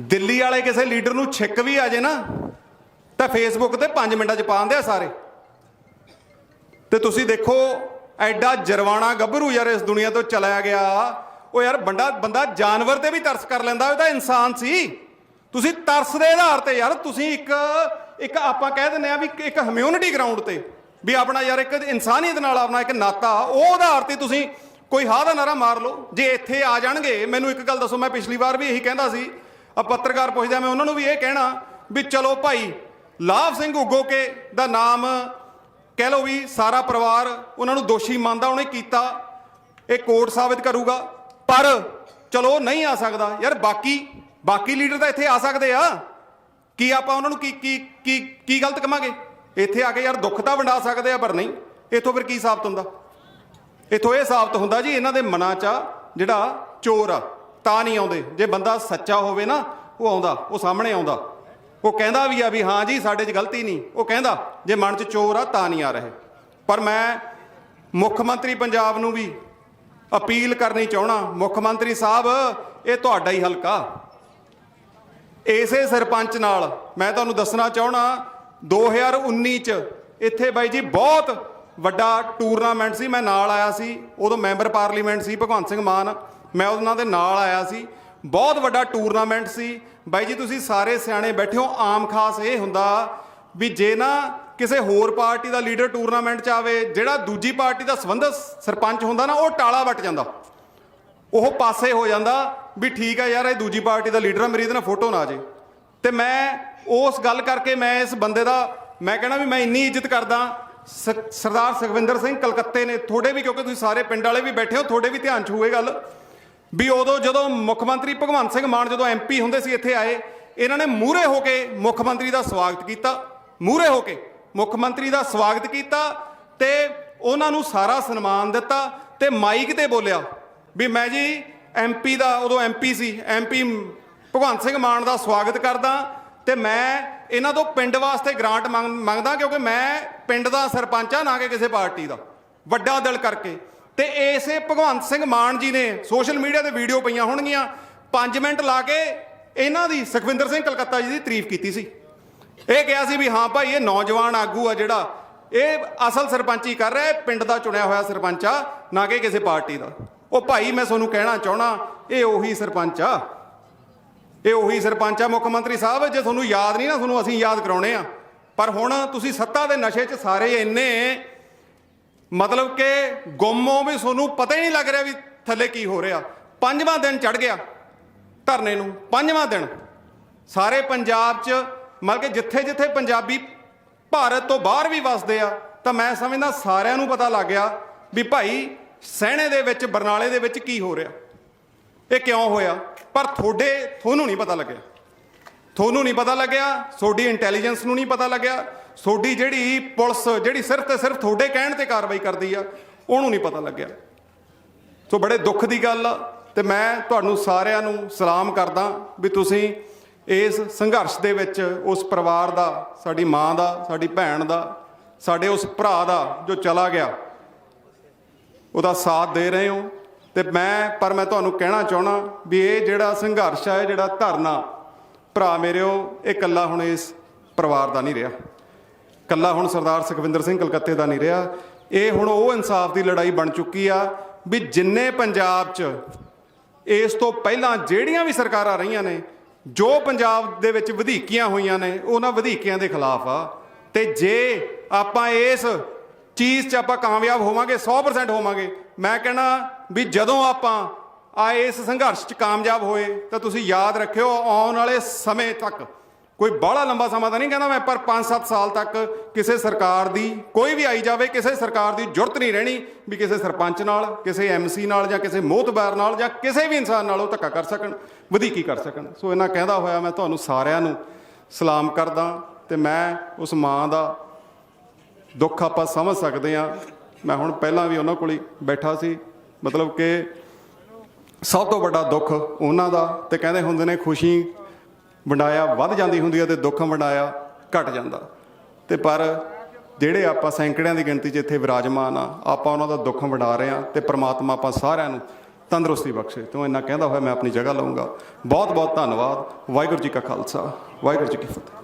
ਦਿੱਲੀ ਵਾਲੇ ਕਿਸੇ ਲੀਡਰ ਨੂੰ ਛਿੱਕ ਵੀ ਆ ਜੇ ਨਾ, ਤਾਂ ਫੇਸਬੁੱਕ ਤੇ 5 ਮਿੰਟਾਂ 'ਚ ਪਾਉਂਦੇ ਆ ਸਾਰੇ। ਤੇ ਤੁਸੀਂ ਦੇਖੋ, ਐਡਾ ਜਰਵਾਣਾ ਗੱਭਰੂ ਯਾਰ ਇਸ ਦੁਨੀਆ ਤੋਂ ਚਲਾ ਗਿਆ। ਉਹ ਯਾਰ ਬੰਦਾ ਬੰਦਾ ਜਾਨਵਰ ਤੇ ਵੀ ਤਰਸ ਕਰ ਲੈਂਦਾ, ਉਹ ਤਾਂ ਇਨਸਾਨ ਸੀ। ਤੁਸੀਂ ਤਰਸ ਦੇ ਆਧਾਰ ਤੇ ਯਾਰ, ਤੁਸੀਂ ਇੱਕ ਇੱਕ ਆਪਾਂ ਕਹਿ ਦਿੰਦੇ ਆ ਵੀ ਇੱਕ- ਇੱਕ ਹਮਿਊਨਿਟੀ ਗਰਾਊਂਡ ਤੇ, ਵੀ ਆਪਣਾ ਯਾਰ ਇੱਕ ਇਨਸਾਨੀਅਤ ਨਾਲ ਆਪਣਾ ਇੱਕ ਨਾਤਾ, ਉਹ ਆਧਾਰ ਤੇ ਤੁਸੀਂ ਕੋਈ ਹਾਂ ਦਾ ਨਾਰਾ ਮਾਰ ਲਓ। ਜੇ ਇੱਥੇ ਆ ਜਾਣਗੇ, ਮੈਨੂੰ ਇੱਕ ਗੱਲ ਦੱਸੋ, ਮੈਂ ਪਿਛਲੀ ਵਾਰ ਵੀ ਇਹੀ ਕਹਿੰਦਾ ਸੀ ਆ ਪੱਤਰਕਾਰ ਪੁੱਛਦਾ ਮੈਂ ਉਹਨਾਂ ਨੂੰ ਵੀ ਇਹ ਕਹਿਣਾ ਵੀ ਚਲੋ ਭਾਈ ਲਾਭ ਸਿੰਘ ਉਗੋਕੇ ਦਾ ਨਾਮ ਕਹਿ ਲਓ ਵੀ ਸਾਰਾ ਪਰਿਵਾਰ ਉਹਨਾਂ ਨੂੰ ਦੋਸ਼ੀ ਮੰਨਦਾ, ਉਹਨੇ ਕੀਤਾ, ਇਹ ਕੋਰਟ ਸਾਬਿਤ ਕਰੂਗਾ। ਪਰ ਚਲੋ ਨਹੀਂ ਆ ਸਕਦਾ। ਯਾਰ ਬਾਕੀ ਬਾਕੀ ਲੀਡਰ ਤਾਂ ਇੱਥੇ ਆ ਸਕਦੇ ਆ। ਕੀ ਆਪਾਂ ਉਹਨਾਂ ਨੂੰ ਕੀ ਕੀ ਕੀ ਕੀ ਗਲਤ ਕਵਾਂਗੇ? ਇੱਥੇ ਆ ਕੇ ਯਾਰ ਦੁੱਖ ਤਾਂ ਵੰਡਾ ਸਕਦੇ ਆ, ਪਰ ਨਹੀਂ। ਇੱਥੋਂ ਫਿਰ ਕੀ ਸਾਬਤ ਹੁੰਦਾ? ਇੱਥੋਂ ਇਹ ਸਾਬਤ ਹੁੰਦਾ ਜੀ, ਇਹਨਾਂ ਦੇ ਮਨਾਂ 'ਚ ਆ ਜਿਹੜਾ ਚੋਰ ਆ। ਤਾਂ ਨਹੀਂ ਆਉਂਦੇ। ਜੇ ਬੰਦਾ ਸੱਚਾ ਹੋਵੇ ਨਾ, ਉਹ ਆਉਂਦਾ, ਉਹ ਸਾਹਮਣੇ ਆਉਂਦਾ। ਉਹ ਕਹਿੰਦਾ ਵੀ ਆ ਵੀ ਹਾਂ ਜੀ, ਸਾਡੇ 'ਚ ਗਲਤੀ ਨਹੀਂ। ਉਹ ਕਹਿੰਦਾ, ਜੇ ਮਨ 'ਚ ਚੋਰ ਆ, ਤਾਂ ਨਹੀਂ ਆ ਰਹੇ। ਪਰ ਮੈਂ ਮੁੱਖ ਮੰਤਰੀ ਪੰਜਾਬ ਨੂੰ ਵੀ ਅਪੀਲ ਕਰਨੀ ਚਾਹਣਾ ਮੁੱਖ ਮੰਤਰੀ ਸਾਹਿਬ, ਇਹ ਤੁਹਾਡਾ ਹੀ ਹਲਕਾ। ਇਸੇ ਸਰਪੰਚ ਨਾਲ ਮੈਂ ਤੁਹਾਨੂੰ ਦੱਸਣਾ ਚਾਹਣਾ 2019 ਚ ਇੱਥੇ ਬਾਈ ਜੀ ਬਹੁਤ ਵੱਡਾ ਟੂਰਨਾਮੈਂਟ ਸੀ। ਮੈਂ ਨਾਲ ਆਇਆ ਸੀ। ਉਦੋਂ ਮੈਂਬਰ ਪਾਰਲੀਮੈਂਟ ਸੀ, ਭਗਵੰਤ ਸਿੰਘ ਮਾਨ। ਮੈਂ ਉਹਨਾਂ ਦੇ ਨਾਲ ਆਇਆ ਸੀ। ਬਹੁਤ ਵੱਡਾ ਟੂਰਨਾਮੈਂਟ ਸੀ। ਬਾਈ ਜੀ, ਤੁਸੀਂ ਸਾਰੇ ਸਿਆਣੇ ਬੈਠੇ ਹੋ। ਆਮ ਖਾਸ ਇਹ ਹੁੰਦਾ ਵੀ ਜੇ ਨਾ ਕਿਸੇ ਹੋਰ ਪਾਰਟੀ ਦਾ ਲੀਡਰ ਟੂਰਨਾਮੈਂਟ ਚ ਆਵੇ, ਜਿਹੜਾ ਦੂਜੀ ਪਾਰਟੀ ਦਾ ਸੰਬੰਧਤ ਸਰਪੰਚ ਹੁੰਦਾ ਨਾ, ਉਹ ਟਾਲਾ ਵੱਟ ਜਾਂਦਾ। ਉਹ ਪਾਸੇ ਹੋ ਜਾਂਦਾ ਵੀ ਠੀਕ ਆ ਯਾਰ, ਇਹ ਦੂਜੀ ਪਾਰਟੀ ਦਾ ਲੀਡਰ ਆ, ਮੇਰੀ ਇਹਦੇ ਨਾਲ ਫੋਟੋ ਨਾ ਆ ਜੇ। ਤੇ ਮੈਂ ਉਸ ਗੱਲ ਕਰਕੇ ਮੈਂ ਇਸ ਬੰਦੇ ਦਾ, ਮੈਂ ਕਹਿਣਾ ਵੀ ਮੈਂ ਇੰਨੀ ਇੱਜ਼ਤ ਕਰਦਾ, ਸ- ਸਰਦਾਰ ਸੁਖਵਿੰਦਰ ਸਿੰਘ ਕਲਕੱਤੇ ਨੇ ਤੁਹਾਡੇ ਵੀ ਕਿਉਂਕਿ ਤੁਸੀਂ ਸਾਰੇ ਪਿੰਡ ਵਾਲੇ ਵੀ ਬੈਠੇ ਹੋ ਤੁਹਾਡੇ ਵੀ ਧਿਆਨ 'ਚ ਹੋਏ ਗੱਲ। ਵੀ ਉਦੋਂ ਜਦੋਂ ਮੁੱਖ ਮੰਤਰੀ ਭਗਵੰਤ ਸਿੰਘ ਮਾਨ ਜਦੋਂ ਐਮਪੀ ਹੁੰਦੇ ਸੀ, ਇੱਥੇ ਆਏ, ਇਹਨਾਂ ਨੇ ਮੂਹਰੇ ਹੋ ਕੇ ਮੁੱਖ ਮੰਤਰੀ ਦਾ ਸਵਾਗਤ ਕੀਤਾ। ਮੂਹਰੇ ਹੋ ਕੇ ਮੁੱਖ ਮੰਤਰੀ ਦਾ ਸਵਾਗਤ ਕੀਤਾ ਤੇ ਉਹਨਾਂ ਨੂੰ ਸਾਰਾ ਸਨਮਾਨ ਦਿੱਤਾ ਤੇ ਮਾਈਕ ਤੇ ਬੋਲਿਆ ਵੀ ਮੈਂ ਜੀ ਐਮਪੀ ਦਾ, ਉਦੋਂ ਐਮਪੀ ਸੀ ਐਮਪੀ ਭਗਵੰਤ ਸਿੰਘ ਮਾਨ ਦਾ ਸਵਾਗਤ ਕਰਦਾ ਤੇ ਮੈਂ ਇਹਨਾਂ ਤੋਂ ਪਿੰਡ ਵਾਸਤੇ ਗ੍ਰਾਂਟ ਮੰਗ- ਮੰਗਦਾ ਕਿਉਂਕਿ ਮੈਂ ਪਿੰਡ ਦਾ ਸਰਪੰਚ ਆ, ਨਾ ਕਿ ਕਿਸੇ ਪਾਰਟੀ ਦਾ। ਵੱਡਾ ਦਿਲ ਕਰਕੇ। ਤੇ ਇਸੇ ਭਗਵੰਤ ਸਿੰਘ ਮਾਨ ਜੀ ਨੇ ਸੋਸ਼ਲ ਮੀਡੀਆ ਤੇ ਵੀਡੀਓ ਪਈਆਂ ਹੋਣਗੀਆਂ। 5 ਮਿੰਟ ਲਾ ਕੇ ਇਹਨਾਂ ਦੀ ਸੁਖਵਿੰਦਰ ਸਿੰਘ ਕਲਕੱਤਾ ਜੀ ਦੀ ਤਾਰੀਫ ਕੀਤੀ ਸੀ। ਇਹ ਕਿਹਾ ਸੀ ਵੀ ਹਾਂ ਭਾਈ, ਇਹ ਨੌਜਵਾਨ ਆਗੂ ਆ ਜਿਹੜਾ, ਇਹ ਅਸਲ ਸਰਪੰਚੀ ਕਰ ਰਿਹਾ, ਇਹ ਪਿੰਡ ਦਾ ਚੁਣਿਆ ਹੋਇਆ ਸਰਪੰਚ ਆ, ਨਾ ਕਿ ਕਿਸੇ ਪਾਰਟੀ ਦਾ। ਉਹ ਭਾਈ, ਮੈਂ ਤੁਹਾਨੂੰ ਕਹਿਣਾ ਚਾਹਣਾ ਇਹ ਉਹੀ ਸਰਪੰਚ ਆ। ਇਹ ਉਹੀ ਸਰਪੰਚ ਆ, ਮੁੱਖ ਮੰਤਰੀ ਸਾਹਿਬ, ਜੇ ਤੁਹਾਨੂੰ ਯਾਦ ਨਹੀਂ ਨਾ, ਤੁਹਾਨੂੰ ਅਸੀਂ ਯਾਦ ਕਰਾਉਣੇ ਆ। ਪਰ ਹੁਣ ਤੁਸੀਂ ਸੱਤਾ ਦੇ ਨਸ਼ੇ 'ਚ ਸਾਰੇ ਇੰਨੇ ਮਤਲਬ ਕਿ ਗੁੰਮੋ ਵੀ ਤੁਹਾਨੂੰ ਪਤਾ ਹੀ ਨਹੀਂ ਲੱਗ ਰਿਹਾ ਵੀ ਥੱਲੇ ਕੀ ਹੋ ਰਿਹਾ। ਪੰਜਵਾਂ ਦਿਨ ਚੜ ਗਿਆ ਧਰਨੇ ਨੂੰ, ਪੰਜਵਾਂ ਦਿਨ। ਸਾਰੇ ਪੰਜਾਬ 'ਚ, ਮਤਲਬ ਕਿ ਜਿੱਥੇ ਜਿੱਥੇ ਪੰਜਾਬੀ ਭਾਰਤ ਤੋਂ ਬਾਹਰ ਵੀ ਵਸਦੇ ਆ, ਤਾਂ ਮੈਂ ਸਮਝਦਾ ਸਾਰਿਆਂ ਨੂੰ ਪਤਾ ਲੱਗ ਗਿਆ ਵੀ ਭਾਈ ਸਹਿਣੇ ਦੇ ਵਿੱਚ, ਬਰਨਾਲੇ ਦੇ ਵਿੱਚ ਕੀ ਹੋ ਰਿਹਾ। ਇਹ ਕਿਉਂ ਹੋਇਆ? ਪਰ ਤੁਹਾਡੇ, ਤੁਹਾਨੂੰ ਨਹੀਂ ਪਤਾ ਲੱਗਿਆ। ਤੁਹਾਨੂੰ ਨਹੀਂ ਪਤਾ ਲੱਗਿਆ, ਤੁਹਾਡੀ ਇੰਟੈਲੀਜੈਂਸ ਨੂੰ ਨਹੀਂ ਪਤਾ ਲੱਗਿਆ, ਤੁਹਾਡੀ ਜਿਹੜੀ ਪੁਲਿਸ, ਜਿਹੜੀ ਸਿਰਫ ਤੇ ਸਿਰਫ ਤੁਹਾਡੇ ਕਹਿਣ ਤੇ ਕਾਰਵਾਈ ਕਰਦੀ ਆ, ਉਹਨੂੰ ਨਹੀਂ ਪਤਾ ਲੱਗਿਆ। ਸੋ ਬੜੇ ਦੁੱਖ ਦੀ ਗੱਲ ਆ, ਤੇ ਮੈਂ ਤੁਹਾਨੂੰ ਸਾਰਿਆਂ ਨੂੰ ਸਲਾਮ ਕਰਦਾ ਵੀ ਤੁਸੀਂ ਇਸ ਸੰਘਰਸ਼ ਦੇ ਵਿੱਚ ਉਸ ਪਰਿਵਾਰ ਦਾ, ਸਾਡੀ ਮਾਂ ਦਾ, ਸਾਡੀ ਭੈਣ ਦਾ, ਸਾਡੇ ਉਸ ਭਰਾ ਦਾ ਜੋ ਚਲਾ ਗਿਆ, ਉਹਦਾ ਸਾਥ ਦੇ ਰਹੇ ਹੋ। ਤੇ ਮੈਂ, ਪਰ ਮੈਂ ਤੁਹਾਨੂੰ ਕਹਿਣਾ ਚਾਹਣਾ ਵੀ ਇਹ ਜਿਹੜਾ ਸੰਘਰਸ਼ ਹੈ ਜਿਹੜਾ ਧਰਨਾ ਭਰਾ ਮੇਰਿਓ ਇਹ ਕੱਲਾ ਹੁਣ ਇਸ ਪਰਿਵਾਰ ਦਾ ਨਹੀਂ ਰਿਹਾ। ਕੱਲਾ ਹੁਣ ਸਰਦਾਰ ਸੁਖਵਿੰਦਰ ਸਿੰਘ ਕਲਕੱਤੇ ਦਾ ਨਹੀਂ ਰਿਹਾ। ਇਹ ਹੁਣ ਉਹ ਇਨਸਾਫ ਦੀ ਲੜਾਈ ਬਣ ਚੁੱਕੀ ਆ ਵੀ ਜਿੰਨੇ ਪੰਜਾਬ 'ਚ ਇਸ ਤੋਂ ਪਹਿਲਾਂ ਜਿਹੜੀਆਂ ਵੀ ਸਰਕਾਰਾਂ ਰਹੀਆਂ ਨੇ, ਜੋ ਪੰਜਾਬ ਦੇ ਵਿੱਚ ਵਧੀਕੀਆਂ ਹੋਈਆਂ ਨੇ, ਉਹਨਾਂ ਵਧੀਕੀਆਂ ਦੇ ਖਿਲਾਫ ਆ। ਤੇ ਜੇ ਆਪਾਂ ਇਸ ਚੀਜ਼ 'ਚ ਆਪਾਂ ਕਾਮਯਾਬ ਹੋਵਾਂਗੇ 100% ਹੋਵਾਂਗੇ, ਮੈਂ ਕਹਿਣਾ ਵੀ ਜਦੋਂ ਆਪਾਂ ਆ ਇਸ ਸੰਘਰਸ਼ 'ਚ ਕਾਮਯਾਬ ਹੋਏ, ਤਾਂ ਤੁਸੀਂ ਯਾਦ ਰੱਖਿਓ ਆਉਣ ਵਾਲੇ ਸਮੇਂ ਤੱਕ। ਕੋਈ ਬਾਹਲਾ ਲੰਬਾ ਸਮਾਂ ਤਾਂ ਨਹੀਂ ਕਹਿੰਦਾ ਮੈਂ, ਪਰ 5-7 ਸਾਲ ਤੱਕ ਕਿਸੇ ਸਰਕਾਰ ਦੀ, ਕੋਈ ਵੀ ਆਈ ਜਾਵੇ, ਕਿਸੇ ਸਰਕਾਰ ਦੀ ਜ਼ਰੂਰਤ ਨਹੀਂ ਰਹਿਣੀ ਵੀ ਕਿਸੇ ਸਰਪੰਚ ਨਾਲ, ਕਿਸੇ ਐਮਸੀ ਨਾਲ ਜਾਂ ਕਿਸੇ ਮੋਹਤਬਾਰ ਨਾਲ ਜਾਂ ਕਿਸੇ ਵੀ ਇਨਸਾਨ ਨਾਲ ਉਹ ਧੱਕਾ ਕਰ ਸਕਣ, ਵਧੀਕੀ ਕਰ ਸਕਣ। ਸੋ ਇਹਨਾਂ ਕਹਿੰਦਾ ਹੋਇਆ ਮੈਂ ਤੁਹਾਨੂੰ ਸਾਰਿਆਂ ਨੂੰ ਸਲਾਮ ਕਰਦਾ ਤੇ ਮੈਂ ਉਸ ਮਾਂ ਦਾ ਦੁੱਖ ਆਪਾਂ ਸਮਝ ਸਕਦੇ ਆ ਮੈਂ ਹੁਣ ਪਹਿਲਾਂ ਵੀ ਉਹਨਾਂ ਕੋਲ ਹੀ ਬੈਠਾ ਸੀ, ਮਤਲਬ ਕਿ ਸਭ ਤੋਂ ਵੱਡਾ ਦੁੱਖ ਉਹਨਾਂ ਦਾ ਤੇ ਕਹਿੰਦੇ ਹੁੰਦੇ ਨੇ ਖੁਸ਼ੀ ਵੰਡਾਇਆ ਵੱਧ ਜਾਂਦੀ ਹੁੰਦੀ ਹੈ ਤੇ ਦੁੱਖ ਵੰਡਾਇਆ ਘਟ ਜਾਂਦਾ। ਤੇ ਪਰ ਜਿਹੜੇ ਆਪਾਂ ਸੈਂਕੜਿਆਂ ਦੀ ਗਿਣਤੀ 'ਚ ਇੱਥੇ ਵਿਰਾਜਮਾਨ ਆ, ਆਪਾਂ ਉਹਨਾਂ ਦਾ ਦੁੱਖ ਵੰਡਾ ਰਹੇ ਆ ਤੇ ਪ੍ਰਮਾਤਮਾ ਆਪਾਂ ਸਾਰਿਆਂ ਨੂੰ ਤੰਦਰੁਸਤੀ ਬਖਸ਼ੇ। ਤੂੰ ਇੰਨਾ ਕਹਿੰਦਾ ਹੋਇਆ ਮੈਂ ਆਪਣੀ ਜਗ੍ਹਾ ਲਵਾਂਗਾ ਬਹੁਤ ਬਹੁਤ ਧੰਨਵਾਦ। ਵਾਹਿਗੁਰੂ ਜੀ ਕਾ ਖਾਲਸਾ। ਵਾਹਿਗੁਰੂ ਜੀ ਕੀ ਫਤਿਹ।